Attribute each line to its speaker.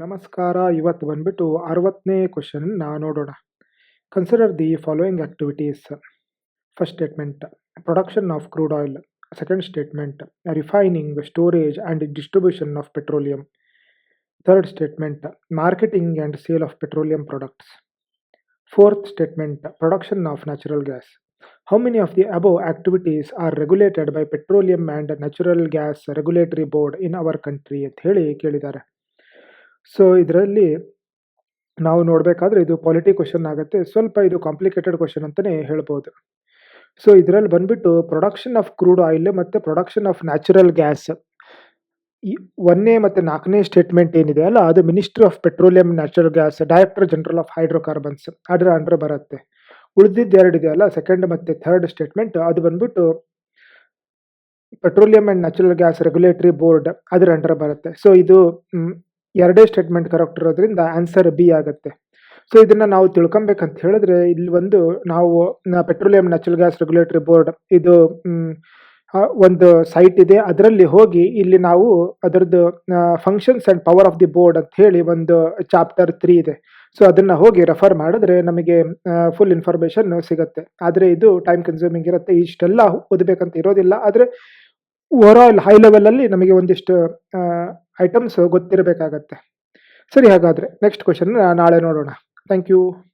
Speaker 1: ನಮಸ್ಕಾರ. ಇವತ್ತು ಬಂದ್ಬಿಟ್ಟು ಅರವತ್ತನೇ ಕ್ವಶನ್ನ ನೋಡೋಣ. Consider the following activities first statement production of crude oil second statement refining storage and distribution of petroleum third statement marketing and sale of petroleum products fourth statement production of natural gas how many of the above activities are regulated by petroleum and natural gas regulatory board in our country ಅಂತ ಹೇಳಿ ಕೇಳಿದ್ದಾರೆ. So ಇದರಲ್ಲಿ ನಾವು ನೋಡಬೇಕಾದ್ರೆ ಇದು polity question ಆಗುತ್ತೆ. ಸ್ವಲ್ಪ ಇದು ಕಾಂಪ್ಲಿಕೇಟೆಡ್ ಕ್ವಶನ್ ಅಂತಲೇ ಹೇಳ್ಬೋದು. ಸೊ ಇದರಲ್ಲಿ ಬಂದ್ಬಿಟ್ಟು ಪ್ರೊಡಕ್ಷನ್ ಆಫ್ ಕ್ರೂಡ್ ಆಯಿಲ್ ಮತ್ತು ಪ್ರೊಡಕ್ಷನ್ ಆಫ್ ನ್ಯಾಚುರಲ್ ಗ್ಯಾಸ್ ಈ ಒಂದನೇ ಮತ್ತು ನಾಲ್ಕನೇ ಸ್ಟೇಟ್ಮೆಂಟ್ ಏನಿದೆ ಅಲ್ಲ, ಅದು ministry of petroleum natural gas director general of hydrocarbons ಅದರ ಅಂಡರ್ ಬರುತ್ತೆ. ಉಳಿದಿದ್ದು ಎರಡು ಇದೆಯಲ್ಲ ಸೆಕೆಂಡ್ ಮತ್ತು ಥರ್ಡ್ ಸ್ಟೇಟ್ಮೆಂಟ್ ಅದು ಬಂದ್ಬಿಟ್ಟು petroleum and natural gas regulatory board ಅದರ ಅಂಡರ್ ಬರುತ್ತೆ. ಸೊ ಇದು ಎರಡೇ ಸ್ಟೇಟ್ಮೆಂಟ್ ಕರೆಕ್ಟ್ ಇರೋದ್ರಿಂದ ಆನ್ಸರ್ ಬಿ ಆಗುತ್ತೆ. ಸೊ ಇದನ್ನ ನಾವು ತಿಳ್ಕೊಬೇಕಂತ ಹೇಳಿದ್ರೆ, ಇಲ್ಲಿ ಒಂದು ನಾವು petroleum natural gas regulatory board ಇದು ಒಂದು ಸೈಟ್ ಇದೆ. ಅದರಲ್ಲಿ ಹೋಗಿ ಇಲ್ಲಿ ನಾವು ಅದರದ್ದು functions and power of the board ಅಂತ ಹೇಳಿ ಒಂದು ಚಾಪ್ಟರ್ ತ್ರೀ ಇದೆ. ಸೊ ಅದನ್ನ ಹೋಗಿ ರೆಫರ್ ಮಾಡಿದ್ರೆ ನಮಗೆ ಫುಲ್ ಇನ್ಫಾರ್ಮೇಷನ್ ಸಿಗುತ್ತೆ. ಆದರೆ ಇದು ಟೈಮ್ ಕನ್ಸ್ಯೂಮಿಂಗ್ ಇರುತ್ತೆ. ಇಷ್ಟೆಲ್ಲ ಓದಬೇಕಂತ ಇರೋದಿಲ್ಲ. ಆದರೆ ಓವರ್ ಆಲ್ ಹೈ ಲೆವೆಲಲ್ಲಿ ನಮಗೆ ಒಂದಿಷ್ಟು ಐಟಮ್ಸ್ ಗೊತ್ತಿರಬೇಕಾಗತ್ತೆ. ಸರಿ ಹಾಗಾದರೆ ನೆಕ್ಸ್ಟ್ ಕ್ವಶನ್ ನಾಳೆ ನೋಡೋಣ. Thank you